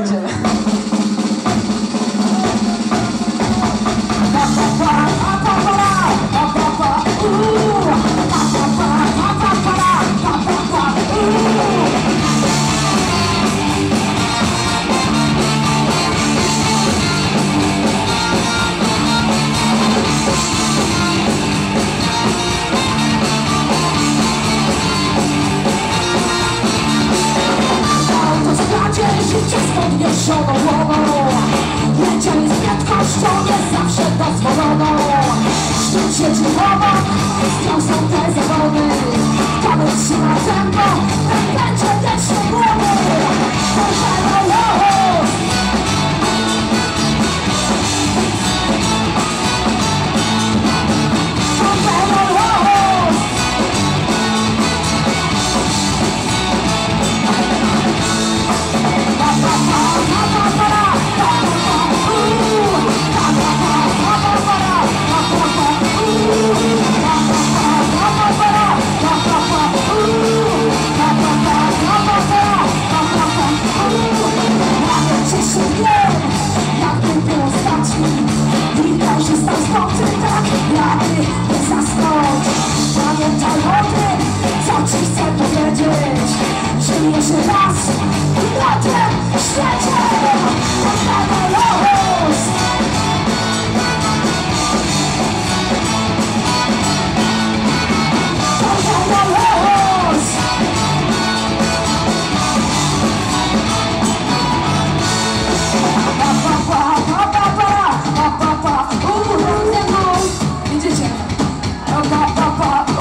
你觉得 podniesioną głową Lecieli z prędkością nie zawsze dozwoloną. Szczyt sieci obok, wciąż są te zawody ba ba ba ba